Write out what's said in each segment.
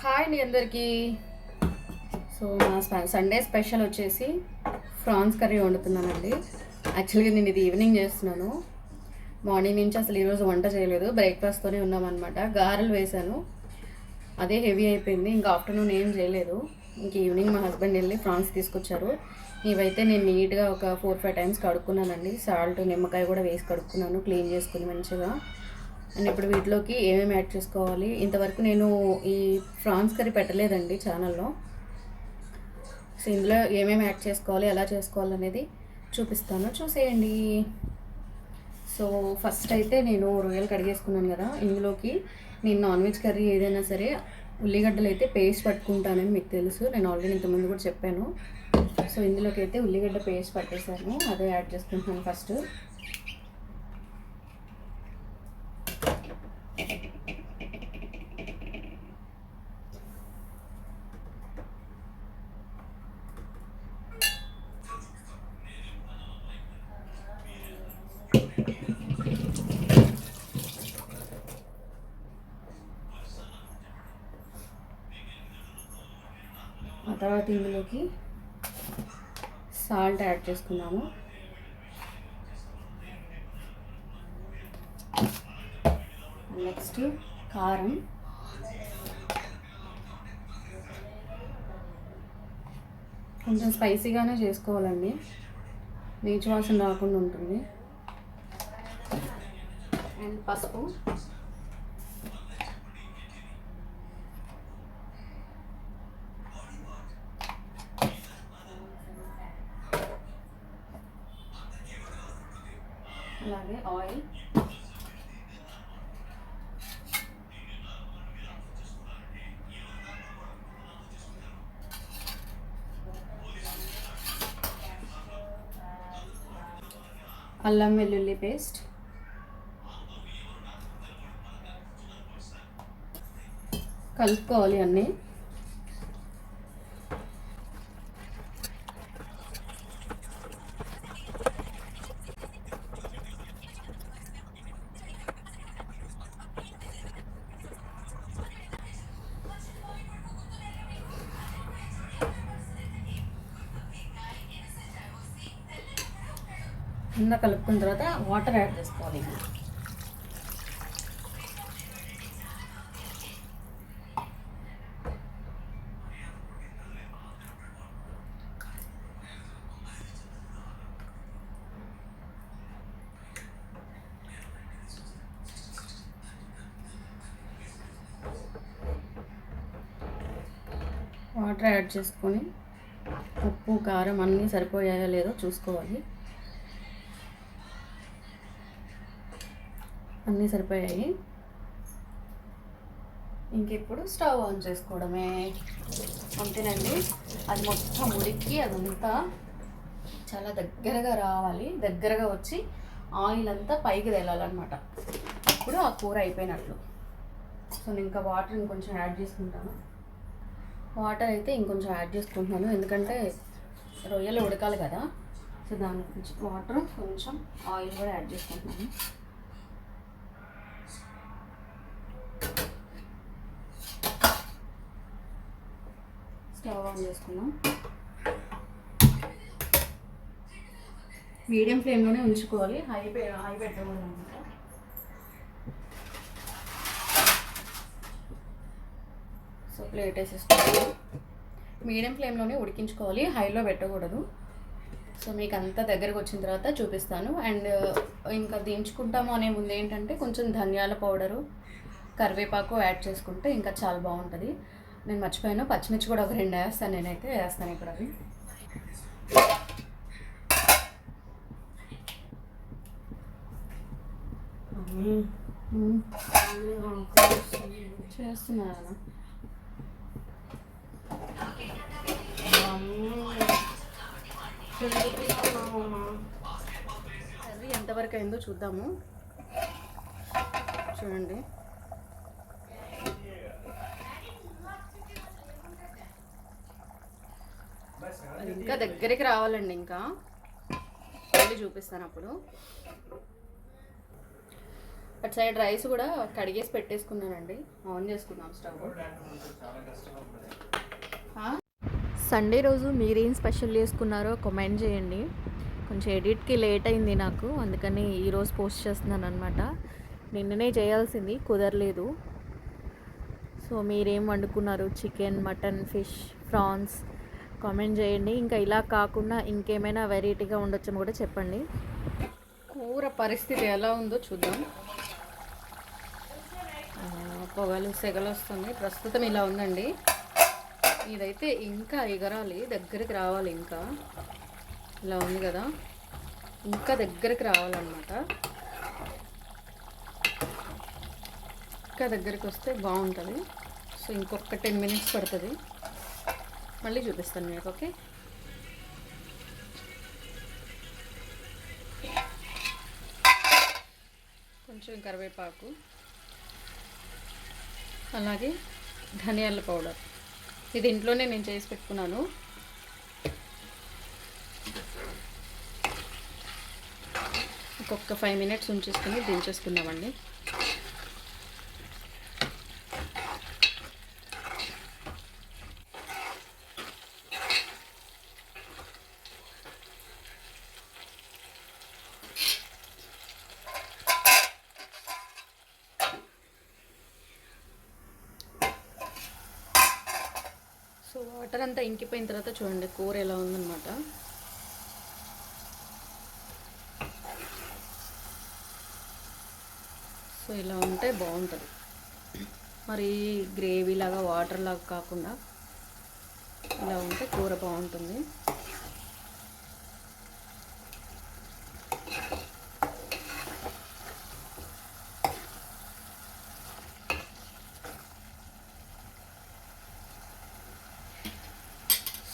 Hi అండి అందరికీ. So నా సండే స్పెషల్ వచ్చేసి ఫ్రాన్స్ కర్రీ వండుతున్నానండి. యాక్చువల్గా నేను ఇది ఈవినింగ్ చేస్తున్నాను. మార్నింగ్ నుంచి అసలు ఈరోజు వంట చేయలేదు. బ్రేక్ఫాస్ట్తోనే ఉన్నామన్నమాట. గారెలు వేశాను. అదే హెవీ అయిపోయింది. ఇంకా ఆఫ్టర్నూన్ ఏం చేయలేదు. ఇంక ఈవినింగ్ మా హస్బెండ్ వెళ్ళి ఫ్రాన్స్ తీసుకొచ్చారు. ఇవైతే నేను నీట్గా ఒక ఫోర్ ఫైవ్ టైమ్స్ కడుక్కున్నానండి. సాల్ట్ నిమ్మకాయ కూడా వేసి కడుక్కున్నాను. క్లీన్ చేసుకుని మంచిగా. అండ్ ఇప్పుడు వీటిలోకి ఏమేమి యాడ్ చేసుకోవాలి? ఇంతవరకు నేను ఈ ఫ్రాన్స్ కర్రీ పెట్టలేదండి ఛానల్లో. సో ఇందులో ఏమేమి యాడ్ చేసుకోవాలి ఎలా చేసుకోవాలి అనేది చూపిస్తాను. చూసేయండి. సో ఫస్ట్ అయితే నేను రొయ్యలు కడిగేసుకున్నాను కదా ఇందులోకి నేను నాన్ వెజ్ కర్రీ ఏదైనా సరే ఉల్లిగడ్డలు అయితే పేస్ట్ పట్టుకుంటానని మీకు తెలుసు. నేను ఆల్రెడీ ఇంతకుముందు కూడా చెప్పాను. సో ఇందులోకి అయితే ఉల్లిగడ్డ పేస్ట్ పట్టేశాను అదే యాడ్ చేసుకుంటున్నాను ఫస్ట్. ఆ తర్వాత ఇందులోకి సాల్ట్ యాడ్ చేసుకున్నాము నెక్స్ట్ కారం. కొంచెం స్పైసీగానే చేసుకోవాలండి. నీచు వాసన రాకుండా ఉంటుంది. అండ్ పసుపు. అలాగే ఆయిల్. అల్లం వెల్లుల్లి పేస్ట్. కలుపుకోవాలి అన్నీ. చిన్న కలుపుకున్న తర్వాత వాటర్ యాడ్ చేసుకోవాలి వాటర్ యాడ్ చేసుకొని ఉప్పు కారం అన్నీ సరిపోయాయో లేదో చూసుకోవాలి. అన్నీ సరిపోయాయి. ఇంకెప్పుడు స్టవ్ ఆన్ చేసుకోవడమే. అంతేనండి అది మొత్తం ఉడికి అదంతా చాలా దగ్గరగా రావాలి. దగ్గరగా వచ్చి ఆయిల్ అంతా పైకి తెలాలన్నమాట. అప్పుడు ఆ కూర అయిపోయినట్లు. సో నేను ఇంకా వాటర్ ఇంకొంచెం యాడ్ చేసుకుంటాను. వాటర్ అయితే ఇంకొంచెం యాడ్ చేసుకుంటున్నాను. ఎందుకంటే రొయ్యలు ఉడకాలి కదా. సో దాని గురించి వాటర్ కొంచెం ఆయిల్ కూడా యాడ్ చేసుకుంటున్నాను. స్టవ్ ఆన్ చేసుకుందాం. మీడియం ఫ్లేమ్లోనే ఉంచుకోవాలి. హై పె హై పెట్టకూడదు అనమాట సో ప్లేట్ వేసేసుకోవాలి మీడియం ఫ్లేమ్లోనే ఉడికించుకోవాలి. హైలో పెట్టకూడదు. సో మీకు అంతా దగ్గరకు వచ్చిన తర్వాత చూపిస్తాను. అండ్ ఇంకా దించుకుంటాము అనే ముందు ఏంటంటే కొంచెం ధనియాల పౌడరు కరివేపాకు యాడ్ చేసుకుంటే ఇంకా చాలా బాగుంటుంది. నేను మర్చిపోయాను. పచ్చిమిర్చి కూడా ఒక రెండు వేస్తాను. నేనైతే వేస్తాను ఇప్పుడు అవి. చేస్తున్నాను కర్రీ ఎంతవరకు అయిందో చూద్దాము. చూడండి. ఇంకా దగ్గరికి రావాలండి ఇంకా. మళ్ళీ చూపిస్తాను అప్పుడు. అటు సైడ్ రైస్ కూడా కడిగేసి పెట్టేసుకున్నానండి. ఆన్ చేసుకున్నాం స్టవ్. సండే రోజు మీరేం స్పెషల్ చేసుకున్నారో కామెంట్ చేయండి. కొంచెం ఎడిట్కి లేట్ అయింది నాకు అందుకని ఈరోజు పోస్ట్ చేస్తున్నాను అనమాట నిన్ననే చేయాల్సింది కుదరలేదు. సో మీరేం వండుకున్నారు? Chicken mutton fish prawns comment చేయండి. ఇంకా ఇలా కాకుండా ఇంకేమైనా వెరైటీగా ఉండొచ్చని కూడా చెప్పండి. కూర పరిస్థితి ఎలా ఉందో చూద్దాం. పొగలు సెగలు వస్తుంది ప్రస్తుతం ఇలా ఉందండి. ఇదైతే ఇంకా ఎగరాలి. దగ్గరికి రావాలి ఇంకా. ఇలా ఉంది కదా. ఇంకా దగ్గరికి రావాలన్నమాట. ఇంకా దగ్గరికి వస్తే బాగుంటుంది. సో ఇంకొక టెన్ మినిట్స్ పడుతుంది. మళ్ళీ చూపిస్తాను మీకు ఓకే? కొంచెం కరివేపాకు అలాగే ధనియాల పౌడర్. ఇది ఇంట్లోనే నేను చేసి పెట్టుకున్నాను. ఇంకొక ఫైవ్ మినిట్స్ ఉంచేసుకుని దించేసుకుందామండి. వాటర్ అంతా ఇంకిపోయిన తర్వాత చూడండి కూర ఎలా ఉందన్నమాట. సో ఇలా ఉంటే బాగుంటుంది. మరి గ్రేవీ లాగా వాటర్ లాగా కాకుండా ఇలా ఉంటే కూర బాగుంటుంది.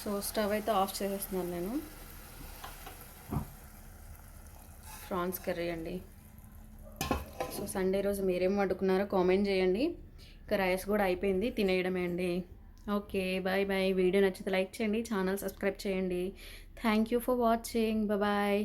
సో స్టవ్ అయితే ఆఫ్ చేసేస్తున్నాను నేను. ప్రాన్స్ కర్రీ అండి. సో సండే రోజు మీరేం వండుకున్నారో కామెంట్ చేయండి. ఇంకా రైస్ కూడా అయిపోయింది తినేయడమే అండి. ఓకే బాయ్ బాయ్ వీడియో నచ్చితే లైక్ చేయండి ఛానల్ సబ్స్క్రైబ్ చేయండి. Thank you for watching. Bye